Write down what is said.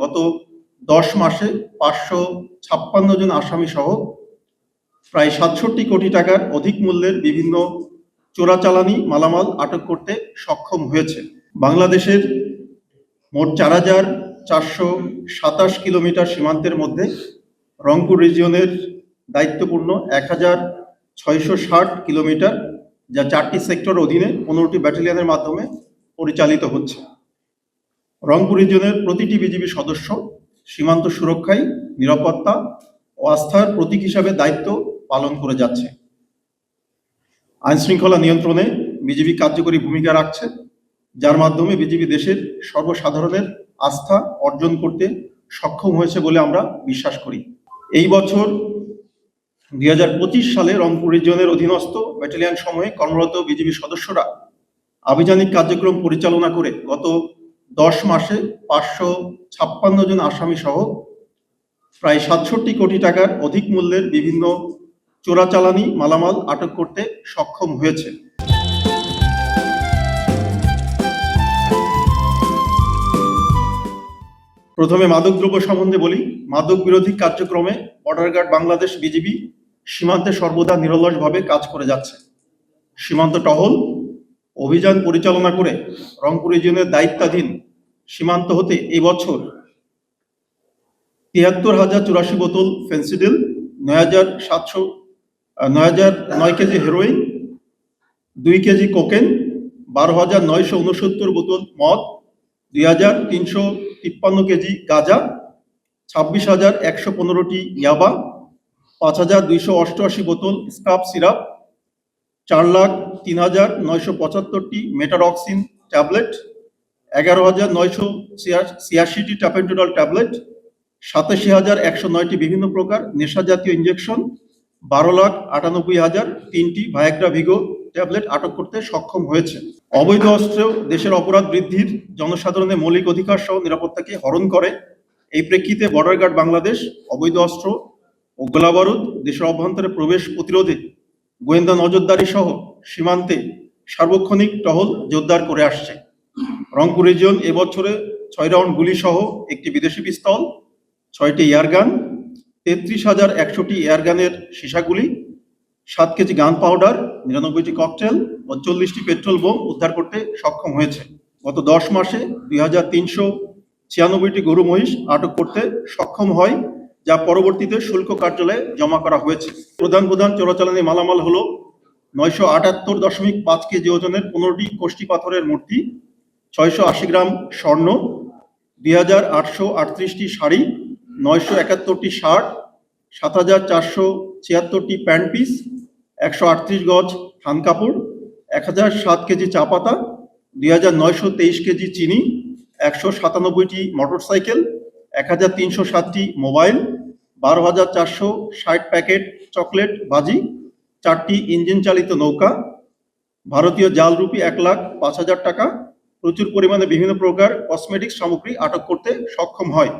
গত দশ মাসে পাঁচশো ছাপ্পান্ন জন আসামি সহ প্রায় সাতষট্টি কোটি টাকার অধিক মূল্যের বিভিন্ন চোরাচালানি মালামাল আটক করতে সক্ষম হয়েছে। বাংলাদেশের মোট চার হাজার চারশো সাতাশ কিলোমিটার সীমান্তের মধ্যে রংপুর রিজিয়নের দায়িত্বপূর্ণ এক হাজার ছয়শো ষাট কিলোমিটার, যা চারটি সেক্টর অধীনে পনেরোটি ব্যাটালিয়নের মাধ্যমে পরিচালিত হচ্ছে। রংপুর রিজিয়নের প্রতিটি বিজিবি সদস্য সীমান্ত সুরক্ষায় নিরাপত্তা ও আস্থার প্রতীক হিসাবে দায়িত্ব পালন করে যাচ্ছে। আইন শৃঙ্খলা নিয়ন্ত্রণে বিজিবি কার্যকরী ভূমিকা রাখছে, যার মাধ্যমে বিজিবি দেশের সর্বসাধারণের আস্থা অর্জন করতে সক্ষম হয়েছে বলে আমরা বিশ্বাস করি। এই বছর দুই হাজার পঁচিশ সালে রংপুর রিজিয়নের অধীনস্থ ব্যাটালিয়ন সময়ে কর্মরত বিজিবি সদস্যরা আভিযানিক কার্যক্রম পরিচালনা করে গত দশ মাসে পাঁচশো ছাপ্পান্ন জন আসামি সহ প্রায় সাতষট্টি কোটি টাকার অধিক মূল্যের বিভিন্ন চোরাচালানি মালামাল আটক করতে সক্ষম হয়েছে। প্রথমে মাদকদ্রব্য সম্বন্ধে বলি। মাদক বিরোধী কার্যক্রমে বর্ডার গার্ড বাংলাদেশ বিজিবি সীমান্তে সর্বদা নিরলসভাবে কাজ করে যাচ্ছে। সীমান্ত টহল অভিযান পরিচালনা করে রংপুর রিজিয়নের দায়িত্বাধীন সীমান্ত হতে এই বছর তিয়াত্তর হাজার চুরাশি বোতল ফেন্সিডিল, নয় হাজার সাতশো নয় হাজার নয় কেজি হেরোইন, দুই কেজি কোকেন, বারো হাজার নয়শো উনসত্তর বোতল মদ, দুই হাজার তিনশো তিপ্পান্ন কেজি গাঁজা, ছাব্বিশ হাজার একশো পনেরোটি ইয়াবা, পাঁচ হাজার দুইশো অষ্টআশি বোতল স্কাপ সিরাপ চার লাখ তিন হাজার নয়শো পঁচাত্তরটি মেটারক্সিন ট্যাবলেট, এগারো হাজার নয়শো ছিয়াশিটি ট্যাপেন্টোডল ট্যাবলেট, সাতাশি হাজার একশো নয়টি বিভিন্ন প্রকার নেশা জাতীয় ইঞ্জেকশন বারো লাখ আটানব্বই হাজার তিনটি ভায়াগ্রা ভিগো ট্যাবলেট আটক করতে সক্ষম হয়েছে। অবৈধ অস্ত্র দেশের অপরাধ বৃদ্ধির জনসাধারণের মৌলিক অধিকার সহ নিরাপত্তাকে হরণ করে। এই প্রেক্ষিতে বর্ডার গার্ড বাংলাদেশ, অবৈধ অস্ত্র ও গোলাবারুদ দেশের অভ্যন্তরে প্রবেশ প্রতিরোধে গোয়েন্দা নজরদারি সহ সীমান্তে সার্বক্ষণিক টহল জোরদার করে আসছে। রংপুর রিজিয়ন এবছরে ছয় রাউন্ড গুলি সহ একটি বিদেশি পিস্তল, ছয়টি এয়ারগান তেত্রিশ হাজার একশোটি এয়ারগানের সীসাগুলি সাত কেজি গান পাউডার নিরানব্বইটি ককটেল ও চল্লিশটি পেট্রোল বোম উদ্ধার করতে সক্ষম হয়েছে। গত দশ মাসে দুই হাজার তিনশো ছিয়ানব্বইটি গরু মহিষ আটক করতে সক্ষম হয় যা পরবর্তীতে শুল্ক কার্যালয়ে জমা করা হয়েছে। প্রধান প্রধান চোরাচালানি মালামাল হলো নয়শো আটাত্তর দশমিক পাঁচ কেজি ওজনের পনেরোটি কোষ্টি পাথরের মূর্তি, ছয়শো আশি গ্রাম স্বর্ণ, দুই হাজার আটশো আটত্রিশটি শাড়ি, নয়শো একাত্তরটি শার্ট, সাত হাজার চারশো ছিয়াত্তরটি প্যান্ট পিস, একশো আটত্রিশ গজ থান কাপড়, এক হাজার সাত কেজি চা পাতা, দুই হাজার নয়শো তেইশ কেজি চিনি, একশো সাতানব্বইটি মোটরসাইকেল, এক হাজার তিনশো সাতটি মোবাইল বারো হাজার চারশো ষাট প্যাকেট চকলেট বাজি, চারটি ইঞ্জিন চালিত নৌকা, ভারতীয় জাল রুপি এক লাখ পাঁচ হাজার টাকা। প্রচুর পরিমাণে বিভিন্ন প্রকার কসমেটিক্স সামগ্রী আটক করতে সক্ষম হয়।